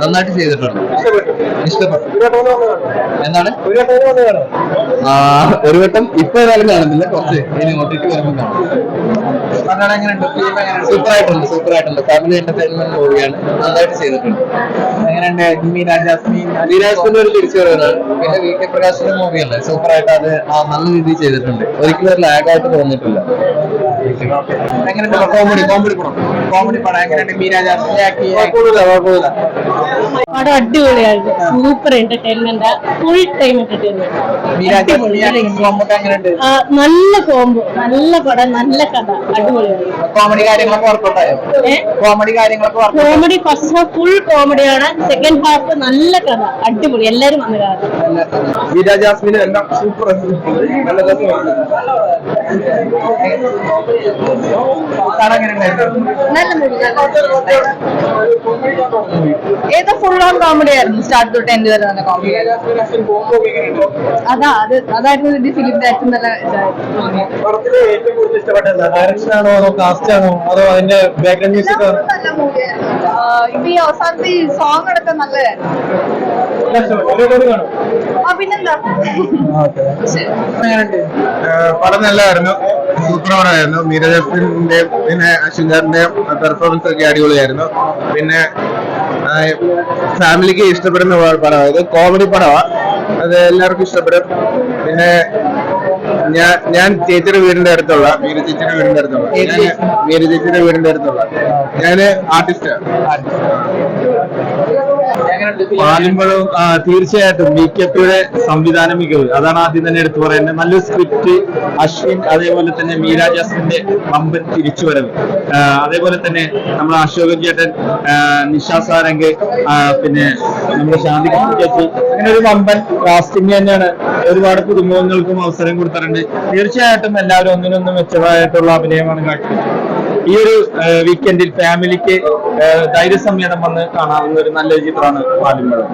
നന്നായിട്ട് ചെയ്തിട്ടുണ്ട്. ഇഷ്ടപ്പെട്ടു. എന്താണ്? ഒരു വട്ടം ഇപ്പൊ ഏതായാലും കാണുന്നില്ല. കുറച്ച് ഇനി ഓട്ടിട്ട് വരുമ്പോൾ കാണും. സൂപ്പർ ആയിട്ടുണ്ട് സൂപ്പർ ആയിട്ടുണ്ട് ഫാമിലി എന്റർടൈൻമെന്റ് മൂവിയാണ് നന്നായിട്ട് ചെയ്തിട്ടുണ്ട്. എങ്ങനെയുണ്ട് മീര ജാസ്മിൻ വിരാജിന്റെ ഒരു തിരിച്ചു വരുന്നതാണ് പിന്നെ വി കെ പ്രകാശിന്റെ മൂവിയല്ലേ സൂപ്പർ ആയിട്ട് അത് ആ നല്ല രീതിയിൽ ചെയ്തിട്ടുണ്ട്. ഒരിക്കലും ഒരു ലാഗ് ആയിട്ട് തോന്നിയിട്ടില്ല. എങ്ങനെ കോമഡി കോമഡി പടം. കോമഡി പടം. എങ്ങനെയുണ്ട് മീര ജാസ്മിൻ ആക്കി കുഴപ്പമില്ല കുഴപ്പമില്ല പടം അടിപൊളിയായിരുന്നു. Super entertainment full time entertainment നല്ല കോംബോ നല്ല പടം നല്ല കഥ. അടിപൊളിയായിരുന്നു. കോമഡി കാര്യങ്ങളൊക്കെ കോമഡി കാര്യങ്ങളൊക്കെ work out comedy first half full കോമഡിയാണ് സെക്കൻഡ് ഹാഫ് നല്ല കഥ. അടിപൊളി. എല്ലാരും വന്ന് കാണും. എല്ലാം സൂപ്പർ നല്ല നല്ല മൂവി ഏതോ ഫുൾ ഓൺ കോമഡി ആയിരുന്നു? സ്റ്റാർട്ട് തൊട്ട് എൻഡ് വരെ നല്ല കോമഡി അശ്വിൻ അതാ അത് അതായിരുന്നു ഇതിന്റെ ഫിലിം ഏറ്റവും നല്ല ഇതായിരുന്നു. പടത്തിൽ ഏറ്റവും കൂടുതൽ ഇഷ്ടപ്പെട്ടത് ഡയറക്ഷൻ കാസ്റ്റ് ആണോ അതോ അതിന്റെ ബാക്ക്ഗ്രൗണ്ട് മ്യൂസിക് ആണോ? നല്ല മൂവിയായിരുന്നു ഇത് ഈ അവസാനത്തെ ഈ സോങ് അടക്കം നല്ലതായിരുന്നു. ആ പിന്നെന്താ? പടം നല്ലതായിരുന്നു. സൂപ്പർ പടമായിരുന്നു പിന്നെ അശ്വിൻകാരന്റെ പെർഫോമൻസ് ഒക്കെ അടിപൊളിയായിരുന്നു. പിന്നെ ഫാമിലിക്ക് ഇഷ്ടപ്പെടുന്ന പടമാണ് ഇത് കോമഡി പടമാണ് അത് എല്ലാവർക്കും ഇഷ്ടപ്പെടും. പിന്നെ ഞാൻ ഞാൻ ചേച്ചിയുടെ വീടിന്റെ അടുത്തുള്ള മീര ചേച്ചിയുടെ വീടിന്റെ അടുത്തുള്ള. ഞാൻ മീര ചേച്ചിയുടെ വീടിന്റെ അടുത്തുള്ള. ഞാൻ ആർട്ടിസ്റ്റ് പാലുമ്പഴവും ആ, തീർച്ചയായിട്ടും വി സംവിധാനം മികവ്. അതാണ് ആദ്യം തന്നെ എടുത്തു പറയുന്നത് നല്ലൊരു സ്ക്രിപ്റ്റ് അശ്വിൻ അതേപോലെ തന്നെ മീര ജാസ്മിന്റെ വമ്പൻ തിരിച്ചുവരവ്. അതേപോലെ തന്നെ നമ്മുടെ അശോകൻ ചേട്ടൻ നിഷാ സാരംഗ് പിന്നെ നമ്മുടെ ശാന്തി ചേച്ചി അങ്ങനെ ഒരു വമ്പൻ കാസ്റ്റിംഗ് തന്നെയാണ് ഒരുപാട് കുടുംബങ്ങൾക്കും അവസരം കൊടുത്തിട്ടുണ്ട്. തീർച്ചയായിട്ടും എല്ലാവരും ഒന്നിനൊന്നും മെച്ചമായിട്ടുള്ള അഭിനയമാണ് കാഴ്ചവെച്ചത് ഈ ഒരു വീക്കെൻഡിൽ ഫാമിലിക്ക് ധൈര്യസമേതം വന്ന് കാണാവുന്ന ഒരു നല്ലൊരു ചിത്രമാണ് പാലുമ്പഴം